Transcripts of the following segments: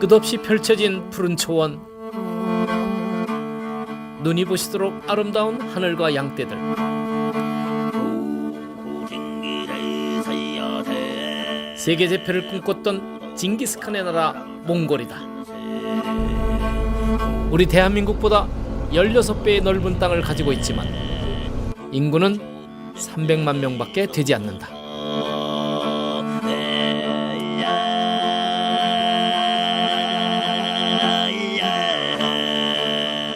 끝없이 펼쳐진 푸른 초원. 눈이 부시도록 아름다운 하늘과 양떼들. 세계 제패를 꿈꿨던 징기스칸의 나라 몽골이다. 우리 대한민국보다 16배의 넓은 땅을 가지고 있지만 인구는 300만 명밖에 되지 않는다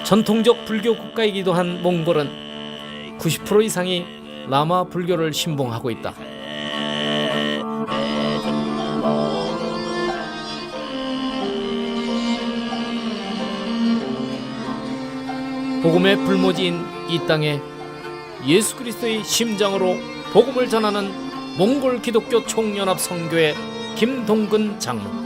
전통적 불교 국가이기도 한 몽골은 90% 이상이 라마 불교를 신봉하고 있다. 복음의 불모지인 이 땅에 예수 그리스도의 심장으로 복음을 전하는 몽골 기독교 총연합 선교회 김동근 장로.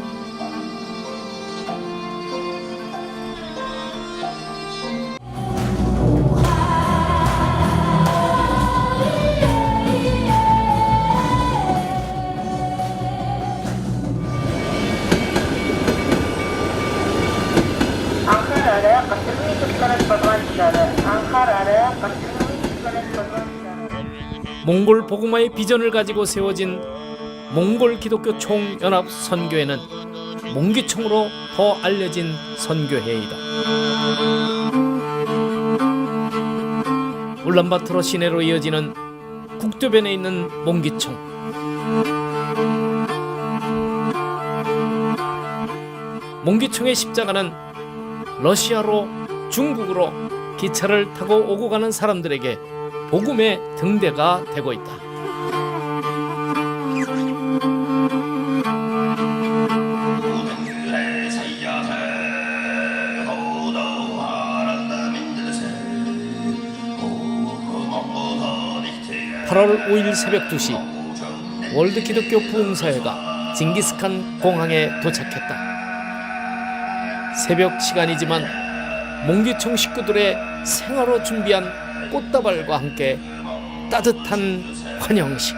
몽골 복음화의 비전을 가지고 세워진 몽골 기독교 총연합 선교회는 몽기총으로 더 알려진 선교회이다. 울란바토르 시내로 이어지는 국도변에 있는 몽기총. 몽기총의 십자가는 러시아로 중국으로 기차를 타고 오고 가는 사람들에게 복음의 등대가 되고 있다. (8월 5일) 새벽 2시 월드 기독교 부흥사회가 징기스칸 공항에 도착했다. 새벽 시간이지만 몽기총 식구들의 생화로 준비한 꽃다발과 함께 따뜻한 환영식.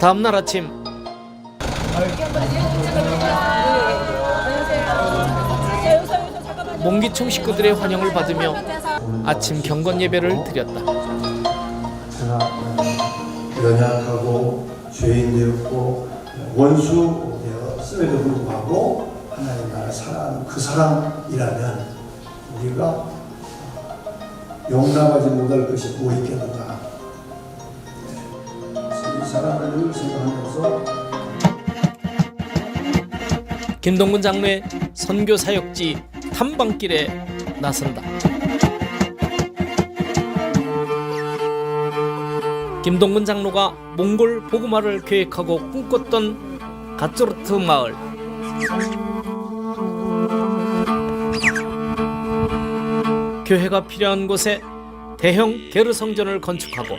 다음 날 아침 몽기총 식구들의 환영을 받으며 아침 경건 예배를 드렸다. 연약하고 죄인 되었고 원수 되었음에도 불구하고 사랑하는 그 사람이라면 우리가 용납하지 못할 것이 뭐 있겠는가 이 사람을 늘 생각하면서 김동근 장로의 선교 사역지 탐방길에 나선다. 김동근 장로가 몽골 보그마를 계획하고 꿈꿨던 가쪼르트 마을. 교회가 필요한 곳에 대형 게르 성전을 건축하고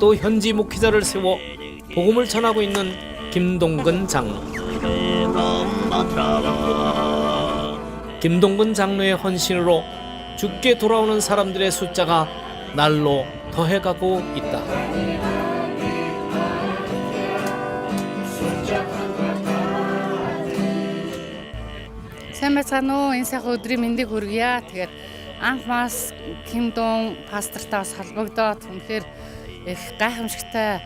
또 현지 목회자를 세워 복음을 전하고 있는 김동근 장로. 김동근 장로의 헌신으로 죽게 돌아오는 사람들의 숫자가 날로 더해가고 있다. Сайн байцгаана уу? Энэ сайхан өдрийн мэндийг хүргье. Тэгээд анх мас Кимдон пастортай бас холбогдоод үнэхээр их гайхамшигтай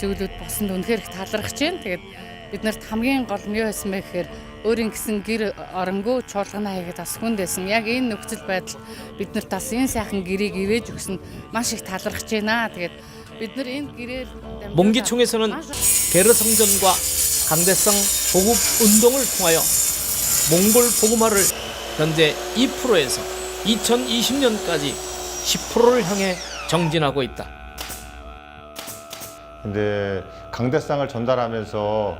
зүйлүүд болсонд үнэхээр их талархаж байна. Тэгээд биднэрт хамгийн гол нь юу байсан бэ гэхээр өөрийн гисэн гэр оронгүй чуулгана хийгээд бас хүндээсэн. Яг энэ нөхцөл байдал биднэрт бас энэ сайхан гэрийг ивэж өгсөнд маш их талархаж байна. Тэгээд бид нар энэ гэрээр дамжуулаад 몽기총에서는 маш 게르 성전과 강대성 보급 운동을 통하여 몽골 보그마를 현재 2%에서 2020년까지 10%를 향해 정진하고 있다. 근데 강대상을 전달하면서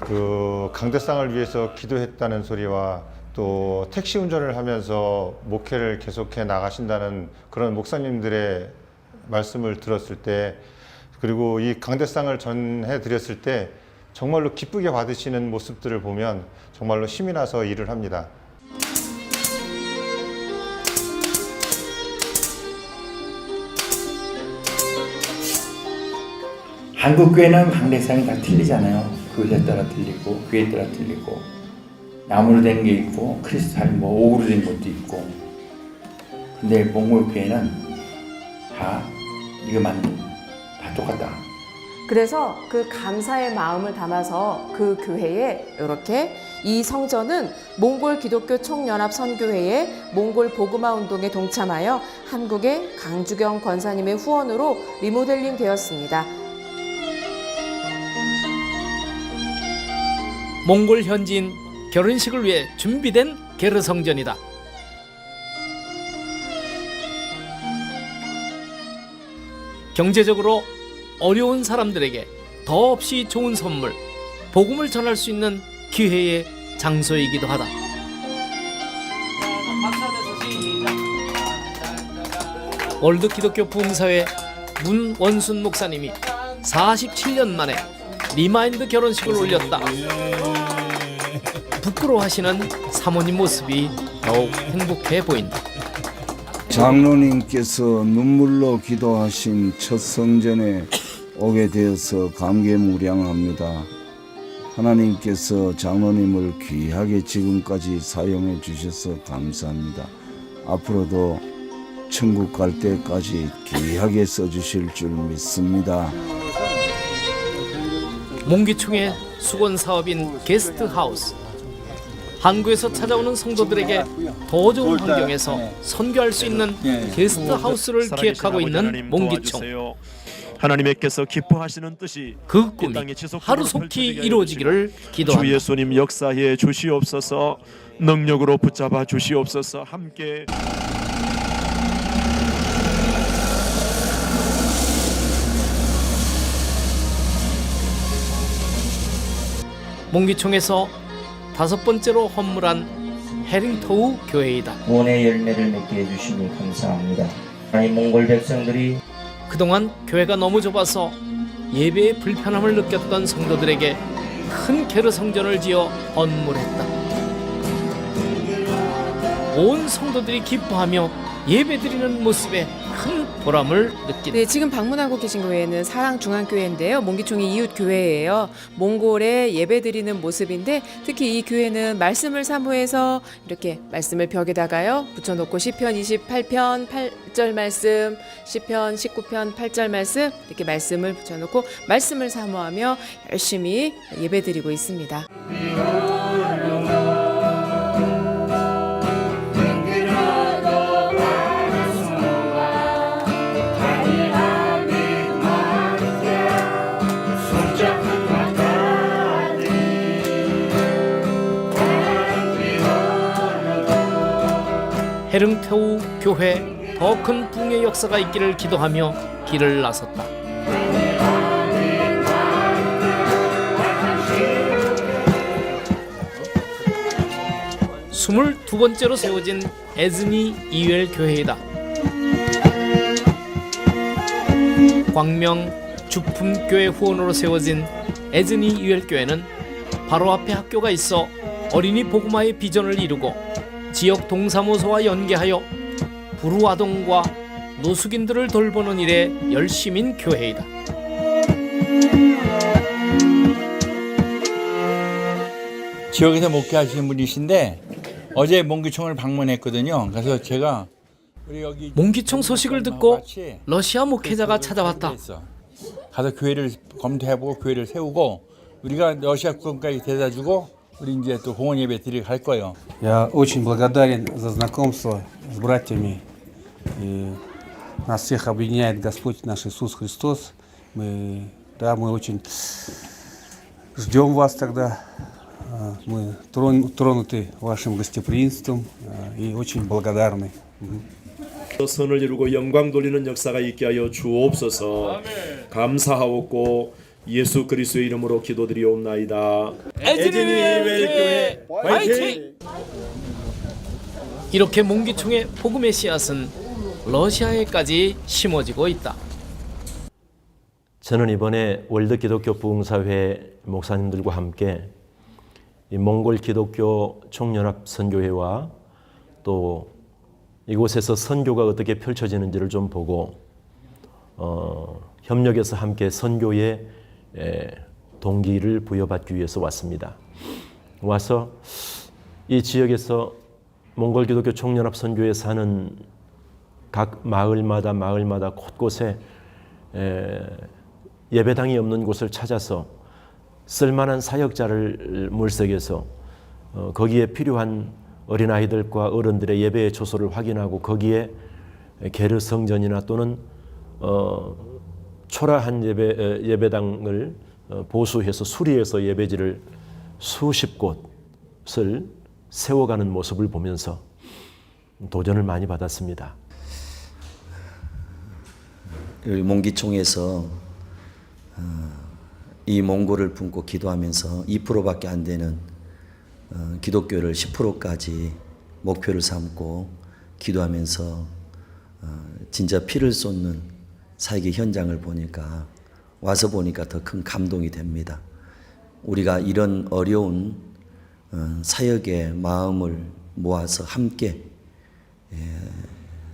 그 강대상을 위해서 기도했다는 소리와 또 택시 운전을 하면서 목회를 계속해 나가신다는 그런 목사님들의 말씀을 들었을 때 그리고 이 강대상을 전해 드렸을 때 정말로 기쁘게 받으시는 모습들을 보면 정말로 힘이 나서 일을 합니다. 한국 교회는 강대상이 다 틀리잖아요. 교회 따라 틀리고 교회 따라 틀리고 나무로 된 게 있고 크리스탈 뭐 옥으로 된 것도 있고. 근데 몽골 교회는 다 이거만 다 똑같다. 그래서 그 감사의 마음을 담아서 그 교회에 이렇게 이 성전은 몽골 기독교 총연합 선교회의 몽골 복음화 운동에 동참하여 한국의 강주경 권사님의 후원으로 리모델링 되었습니다. 몽골 현지인 결혼식을 위해 준비된 게르 성전이다. 경제적으로 어려운 사람들에게 더없이 좋은 선물, 복음을 전할 수 있는 기회의 장소이기도 하다. 월드 기독교 부흥사회 문원순 목사님이 47년 만에 리마인드 결혼식을 올렸다. 부끄러워하시는 사모님 모습이 더욱 행복해 보인다. 장로님께서 눈물로 기도하신 첫 성전에 오게 되어서 감개무량합니다. 하나님께서 장로님을 귀하게 지금까지 사용해 주셔서 감사합니다. 앞으로도 천국 갈 때까지 귀하게 써주실 줄 믿습니다. 몽기충의 수건 사업인 게스트 하우스. 한국에서 찾아오는 성도들에게 더 좋은 환경에서 선교할 수 있는 게스트 하우스를 기획하고 있는 몽기총. 하나님께서 기뻐하시는 뜻이 그이 꿈이 하루속히 이루어지기를 주 기도한다. 예수님 역사에 주시옵소서 능력으로 붙잡아 주시옵소서 함께 몽기총에서 다섯 번째로 헌물한 해링토우 교회이다. 구원의 열매를 맺게 해주시니 감사합니다. 하나님 몽골 백성들이 그동안 교회가 너무 좁아서 예배의 불편함을 느꼈던 성도들에게 큰 게르 성전을 지어 헌물했다. 온 성도들이 기뻐하며 예배드리는 모습에 큰 보람을 느낀다. 네, 지금 방문하고 계신 교회는 사랑중앙교회인데요. 몽기총이 이웃 교회예요. 몽골에 예배드리는 모습인데 특히 이 교회는 말씀을 사모해서 이렇게 말씀을 벽에다가요 붙여 놓고 시편 28편 8절 말씀, 시편 19편 8절 말씀 이렇게 말씀을 붙여 놓고 말씀을 사모하며 열심히 예배드리고 있습니다. 헤릉테우 교회 더 큰 붕의 역사가 있기를 기도하며 길을 나섰다. 스물 두 번째로 세워진 에즈니 이웰 교회이다. 광명 주품교회 후원으로 세워진 에즈니 이웰 교회는 바로 앞에 학교가 있어 어린이 복음화의 비전을 이루고 지역 동사무소와 연계하여 불우아동과 노숙인들을 돌보는 일에 열심인 교회이다. 지역에서 목회하시는 분이신데 어제 몽기총을 방문했거든요. 그래서 제가 우리 여기 몽기총 소식을 듣고 러시아 목회자가 찾아왔다. 가서 교회를 검토해보고 교회를 세우고 우리가 러시아 국까지 대다 주고 우리 이제 또 공원 예배 드리러 갈 거예요. Я очень благодарен за знакомство с братьями. И нас всех объединяет Господь наш Иисус Христос. Мы, да, мы очень ждем вас тогда. А, Мы трон- тронуты вашим гостеприимством а, и очень благодарны. Мгм. 선을 이루고 영광 돌리는 역사가 있게 하여 주옵소서 감사하옵고 예수 그리스도의 이름으로 기도드리옵나이다. 에즈니웰 교회 화이팅! 이렇게 몽기총의 복음의 씨앗은 러시아에까지 심어지고 있다. 저는 이번에 월드 기독교 부흥사회 목사님들과 함께 이 몽골 기독교 총연합 선교회와 또 이곳에서 선교가 어떻게 펼쳐지는지를 좀 보고 어, 협력해서 함께 선교의 에, 동기를 부여받기 위해서 왔습니다. 와서 이 지역에서 몽골 기독교 총연합 선교에 사는 각 마을마다 마을마다 곳곳에 에, 예배당이 없는 곳을 찾아서 쓸만한 사역자를 물색해서 어, 거기에 필요한 어린 아이들과 어른들의 예배의 조소를 확인하고 거기에 게르 성전이나 또는 어, 초라한 예배 에, 예배당을 어, 보수해서 수리해서 예배지를 수십 곳을 세워가는 모습을 보면서 도전을 많이 받았습니다. 우리 몽기총에서 어, 이 몽골을 품고 기도하면서 2%밖에 안 되는 어, 기독교를 10%까지 목표를 삼고 기도하면서 어, 진짜 피를 쏟는 사역의 현장을 보니까 와서 보니까 더 큰 감동이 됩니다. 우리가 이런 어려운 어, 사역의 마음을 모아서 함께 예,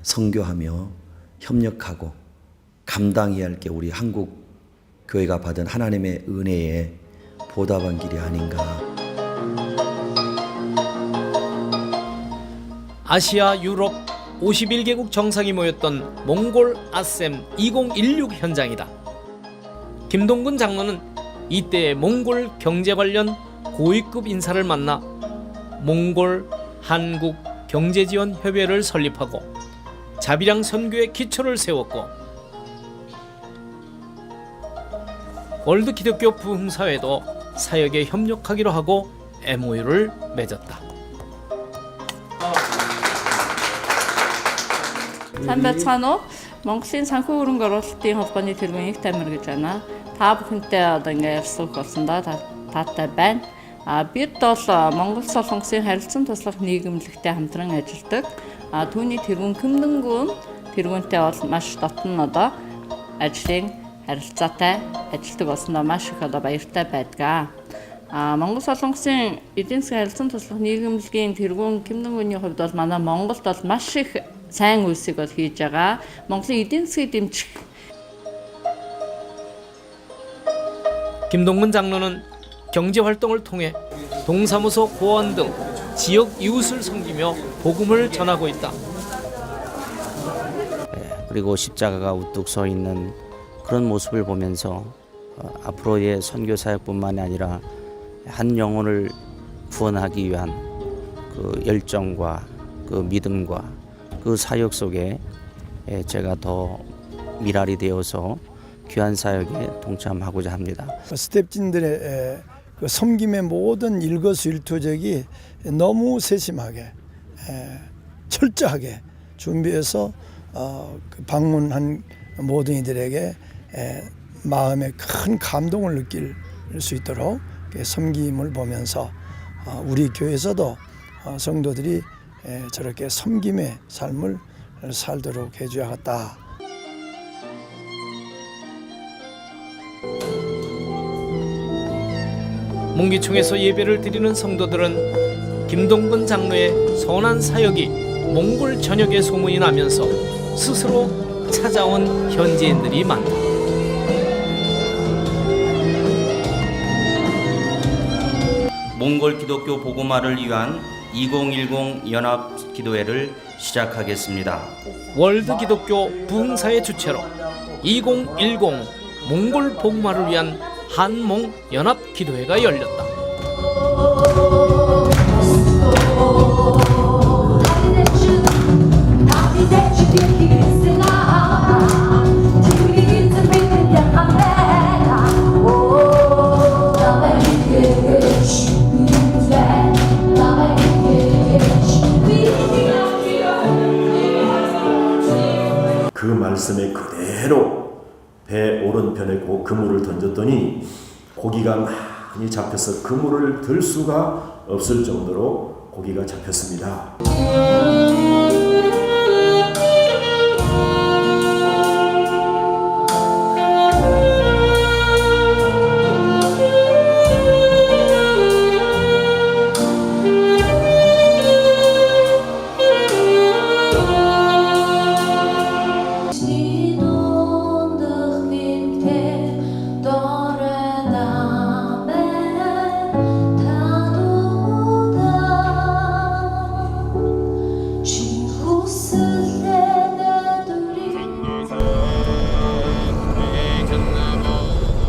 선교하며 협력하고 감당해야 할 게 우리 한국 교회가 받은 하나님의 은혜에 보답한 길이 아닌가. 아시아, 유럽 51개국 정상이 모였던 몽골 아셈 2016 현장이다. 김동근 장로는 이때 몽골 경제 관련 고위급 인사를 만나 몽골 한국 경제지원 협의회를 설립하고 자비랑 선교의 기초를 세웠고 월드 기독교 부흥사회도 사역에 협력하기로 하고 MOU를 맺었다. Сайн байцгаана уу? Монголын санхүү хөрөнгө оруулалтын холбооны тэргүүн их тамир гэж байна. Та бүхэнтэй одоо ингээ ярилцах болсондоо та- таатай байна. А бид бол Монгол Солонгосын харилцан туслах нийгэмлэгтэй хамтран ажилладаг. А түүний тэргүүн Кэмдэнгүүн тэргүүнтэй бол маш дотн одоо ажлын харилцаатай ажилладаг болсондоо маш их одоо баяртай байдаг. А Монгол Солонгосын эдийн засгийн харилцан туслах нийгэмлэгийн тэргүүн Кэмдэнгүүний хувьд бол манай Монголд бол маш их сайн үйлсийг бол хийж байгаа. Монголын эдийн засгийг дэмжих 김동근 장로는 경제 활동을 통해 동사무소 고원 등 지역 이웃을 섬기며 복음을 전하고 있다. 그리고 십자가가 우뚝 서 있는 그런 모습을 보면서 어, 앞으로의 선교 사역뿐만이 아니라 한 영혼을 구원하기 위한 그 열정과 그 믿음과 그 사역 속에 예, 제가 더 미랄이 되어서 귀한 사역에 동참하고자 합니다. 스텝진들의 에, 그 섬김의 모든 일거수일투족이 너무 세심하게 에, 철저하게 준비해서 어, 그 방문한 모든 이들에게 에, 마음에 큰 감동을 느낄 수 있도록 그 섬김을 보면서 어, 우리 교회에서도 어, 성도들이 에, 저렇게 섬김의 삶을 살도록 해줘야겠다. 몽기총에서 예배를 드리는 성도들은 김동근 장로의 선한 사역이 몽골 전역에 소문이 나면서 스스로 찾아온 현지인들이 많다. 몽골 기독교 복음화를 위한 2010 연합 기도회를 시작하겠습니다. 월드 기독교 부흥사의 주체로 2010 몽골 복마를 위한 한몽 연합 기도회가 열렸다. 말씀에 그대로 배 오른편에 그 그물을 던졌더니 고기가 많이 잡혀서 그물을 들 수가 없을 정도로 고기가 잡혔습니다.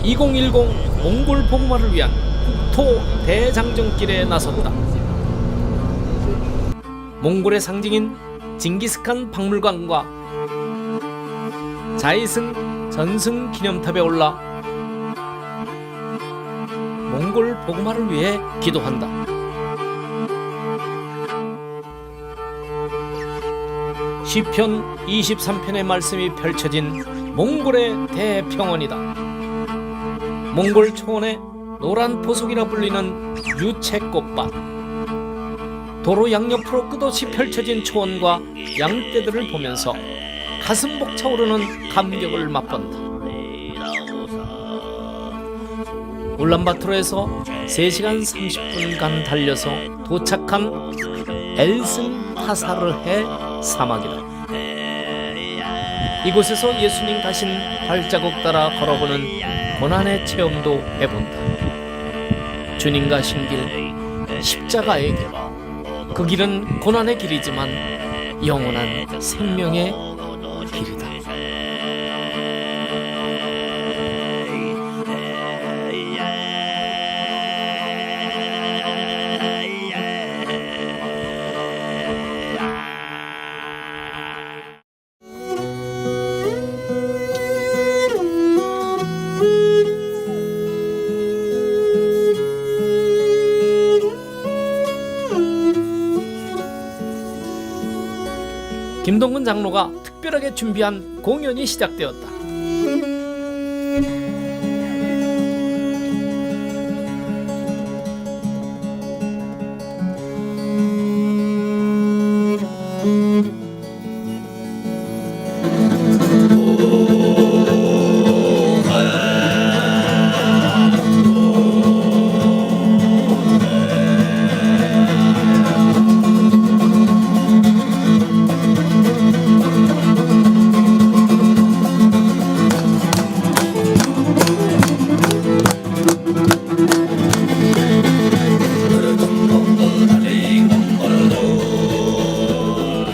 2010 몽골 복마를 위한 국토 대장정길에 나섰다. 몽골의 상징인 징기스칸 박물관과 자이승 전승 기념탑에 올라 몽골 복마를 위해 기도한다. 시편 23편의 말씀이 펼쳐진 몽골의 대평원이다. 몽골 초원의 노란 보석이라 불리는 유채꽃밭. 도로 양옆으로 끝없이 펼쳐진 초원과 양떼들을 보면서 가슴 벅차오르는 감격을 맛본다. 울란바토르에서 3시간 30분간 달려서 도착한 엘슨 타사르해 사막이다. 이곳에서 예수님 가신 발자국 따라 걸어보는 고난의 체험도 해본다. 주님 가신 길, 십자가의 길. 그 길은 고난의 길이지만 영원한 생명의 길이다. 김동근 장로가 특별하게 준비한 공연이 시작되었다.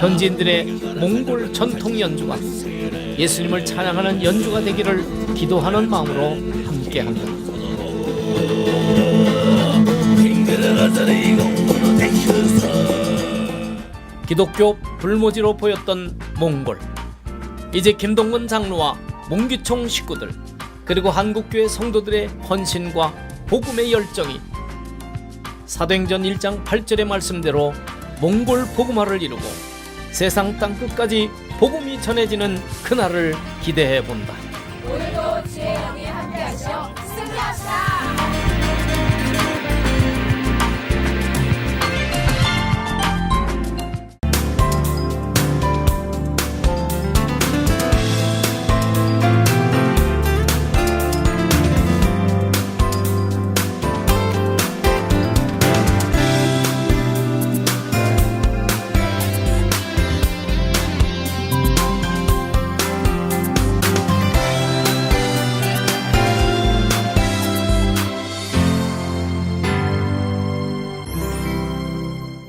현지인들의 몽골 전통 연주가 예수님을 찬양하는 연주가 되기를 기도하는 마음으로 함께한다. 기독교 불모지로 보였던 몽골. 이제 김동근 장로와 몽기총 식구들 그리고 한국교회 성도들의 헌신과 복음의 열정이 사도행전 1장 8절의 말씀대로 몽골 복음화를 이루고 세상 땅 끝까지 복음이 전해지는 그날을 기대해 본다.